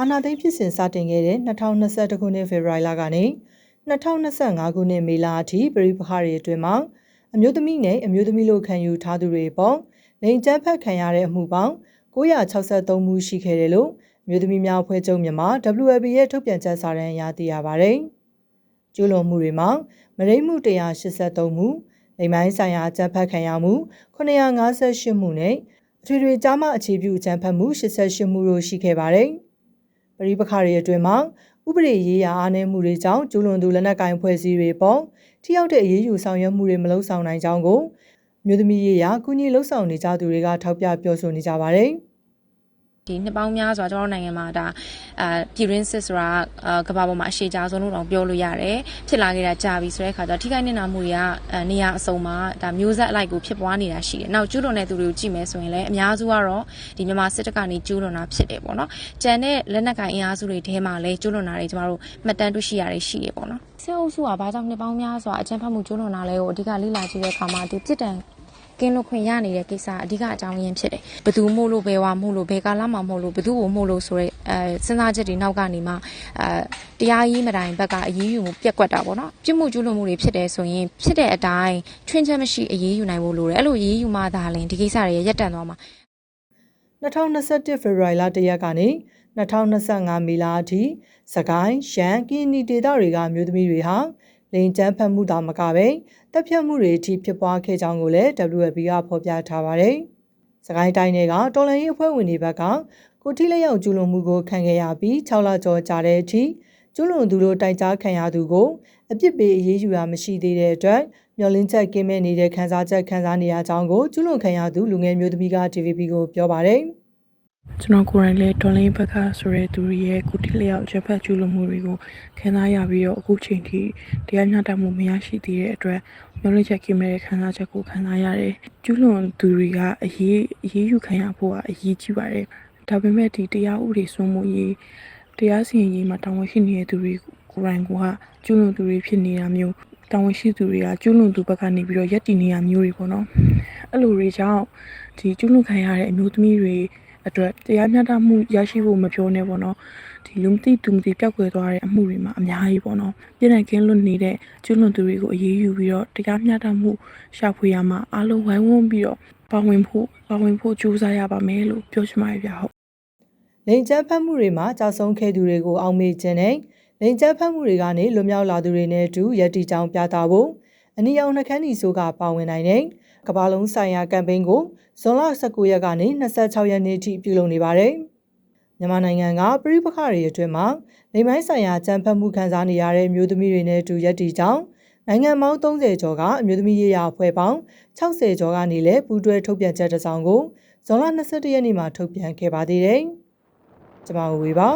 အာဏာသိမ်းဖြစ်စဉ်စတင်ခဲ့တဲ့2021ခုနှစ်ဖေဖော်ဝါရီလကနေ2025ခုနှစ်မေလအထိပြည်ပခါတွေအတွင်းမှာအမျိုးသမီးနဲ့အမျိုးသမီးလို့ခံယူထားသူတွေပေါ့လိန်ကျန်းဖက်ခံရတဲ့အမှုပေါင်း963မှုရှိခဲ့တယ်လို့အမျိုးသမီးများအဖွဲ့ချုပ်မြန်မာ WLB ရဲ့ထုတ်ပြန်ချက်စာတမ်းအရသိရပါတယ်။ကျူးလွန်မှုတွေမှာမရိမှု183မှုလိမ်မိုင်းဆိုင်ရာအကြမ်းဖက်ခံရမှု958မှုနဲ့အထွေထွေကြားမအခြေပြုအကြမ်းဖက်မှု88မှုတို့ရှိခဲ့ပါတယ်။ ပရိပခါတွေအတွင်းမှာဥပဒေရေးရာအားနည်းမှုတွေကြောင့်ကျူးလွန်သူလက်နက်ကိုင်ဖွဲ့စည်းတွေပေါ်ထိရောက်တဲ့အရေးယူဆောင်ရွက်မှုတွေမလုပ်ဆောင်နိုင်ကြောင်းကိုမြို့သမီးရေးရာကုညီလှုပ်ဆောင်နေကြသူတွေကထောက်ပြပြောဆိုနေကြပါတယ်။ ဒီနှစ်ပေါင်းများစွာကျွန်တော်တို့နိုင်ငံမှာဒါအာပြည်ရင်းစစ်ဆိုတာကဘာပေါ်မှာအရှိကြဆုံးလို့တောင်ပြောလို့ရတယ်ဖြစ်လာခဲ့တာကြာပြီဆိုတဲ့အခါကျတော့ထိခိုက်နေတာမှုတွေကနေရာအစုံမှာဒါမျိုးဆက်အလိုက်ကိုဖြစ်ပွားနေတာရှိတယ်။နောက်ကျူးလွန်တဲ့သူတွေကိုကြည့်မယ်ဆိုရင်လည်းအများစုကတော့ဒီမြန်မာစစ်တပ်ကနေကျူးလွန်တာဖြစ်တယ်ပေါ့နော်။ကြံတဲ့လက်နက်ကိုင်အင်အားစုတွေထဲမှာလည်းကျူးလွန်တာတွေကျမတို့မှတ်တမ်းတွေ့ရှိရတွေရှိတယ်ပေါ့နော်။ဆဲအုပ်စုကဘာကြောင့်နှစ်ပေါင်းများစွာအကြမ်းဖက်မှုကျူးလွန်တာလဲကိုအဓိကလေ့လာကြည့်တဲ့အခါမှာဒီပြစ်ဒဏ် ကင်းလွတ်ခွင့်ရနေတဲ့ကိစ္စအဓိကအကြောင်းရင်းဖြစ်တယ်။ဘသူမို့လို့ဘယ်ဝါမို့လို့ဘယ်ကာလမှမို့လို့ဘသူ့ကိုမို့လို့ဆိုရဲအဲစဉ်းစားချက်တွေနောက်ကနေမှအဲတရားရေးမတိုင်ဘက်ကအရေးယူမှုပြက်ကွက်တာပေါ့နော်။ပြစ်မှုကျူးလွန်မှုတွေဖြစ်တယ်ဆိုရင်ဖြစ်တဲ့အတိုင်းချွင်းချက်မရှိအရေးယူနိုင်ဖို့လိုတယ်။အဲ့လိုအရေးယူမှသာလင်ဒီကိစ္စတွေရက်တန့်သွားမှာ2021ဖေဖော်ဝါရီလ1ရက်ကနေ2025မေလအထိစကိုင်းရှမ်းကင်းနီဒေသတွေကမြို့သမီးတွေဟာ လိန်ကျန်းဖတ်မှုသာမကပဲတပ်ဖြတ်မှုတွေအထိဖြစ်ပွားခဲ့ကြောင်းကိုလည်း WFP ကဖော်ပြထားပါတယ်။စကိုင်းတိုင်းတွေကတော်လန်ရေးအဖွဲ့ဝင်တွေဘက်ကကိုထိလက်ရောက်ကျူးလွန်မှုကိုခံခဲ့ရပြီး6လကျော်ကြာတဲ့အထိကျူးလွန်သူတို့တိုင်ကြားခံရသူကိုအပြစ်ပေးအရေးယူတာမရှိသေးတဲ့အတွက်မျောလင်းချက်ကင်းမဲ့နေတဲ့ခန်းစားချက်ခန်းစားနေရကြောင်းကိုကျူးလွန်ခံရသူလူငယ်မျိုးသမီးက TVB ကိုပြောပါတယ်။ ကျွန်တော်ကိုယ်တိုင်လည်းဒေါ်လင်းဘက်ကဆိုရဲသူတွေရဲ့ကိုတိလျောက်ချက်ဖက်ကျူးလွန်မှုတွေကိုခံစားရပြီးတော့အခုချိန်ထိတရားမျှတမှုမရရှိသေးတဲ့အတွက်မျိုးလင့်ချက်ကင်းမဲ့ခံစားချက်ကိုခံစားရတယ်ကျူးလွန်သူတွေကအရေးအရေးယူခံရဖို့ကအရေးကြီးပါတယ်ဒါပေမဲ့ဒီတရားဥပဒေစိုးမိုးရေးတရားစီရင်ရေးမှာတာဝန်ရှိနေတဲ့သူတွေကိုယ်တိုင်ကကျူးလွန်သူတွေဖြစ်နေတာမျိုးတာဝန်ရှိသူတွေကကျူးလွန်သူဘက်ကနေပြီးတော့ရက်တည်နေရမျိုးတွေပေါ့နော်အဲ့လိုတွေကြောင့်ဒီကျူးလွန်ခံရတဲ့အမျိုးသမီးတွေ အတွက်တရားမျှတမှုရရှိဖို့မပြောနဲ့ပေါ့နော်ဒီလူမသိသူမသိပျောက်ကွယ်သွားတဲ့အမှုတွေမှာအများကြီးပေါ့နော်ပြည်နယ်ကင်းလွတ်နေတဲ့ကျွလွန်သူတွေကိုအေးအေးယူပြီးတော့တရားမျှတမှုရှာဖွေရမှာအားလုံးဝိုင်းဝန်းပြီးတော့ပါဝင်ဖို့ပါဝင်ဖို့ကြိုးစားရပါမယ်လို့ပြောချင်ပါတယ်ဗျဟုတ်လိန်ကျန်းဖတ်မှုတွေမှာကြာဆုံးခဲ့သူတွေကိုအောင်မေ့ခြင်းနဲ့လိန်ကျန်းဖတ်မှုတွေကနေလွတ်မြောက်လာသူတွေနဲ့အတူရည်တည်ကြောင်းပြသဖို့ အနီရောင်နှခမ်းဒီဆိုကပါဝင်နိုင်တဲ့ကမ္ဘာလုံးဆိုင်ရာကမ်ပိန်းကိုဇွန်လ19ရက်ကနေ26ရက်နေ့ထိပြုလုပ်နေပါတယ်။မြန်မာနိုင်ငံကပြည်ပခတွေအတွင်းမှာလိမ်မိုင်းဆိုင်ရာကြမ်းဖက်မှုခံစားနေရတဲ့မျိုးသမီးတွေနဲ့အတူရက်တီကြောင်းနိုင်ငံပေါင်း30ကျော်ကအမျိုးသမီးရေးရာအဖွဲ့ပေါင်း60ကျော်ကနေလည်းပူးတွဲထုတ်ပြန်ချက်တစ်စောင်ကိုဇွန်လ22ရက်နေ့မှာထုတ်ပြန်ခဲ့ပါသေးတယ်။ကျွန်မဝေပါ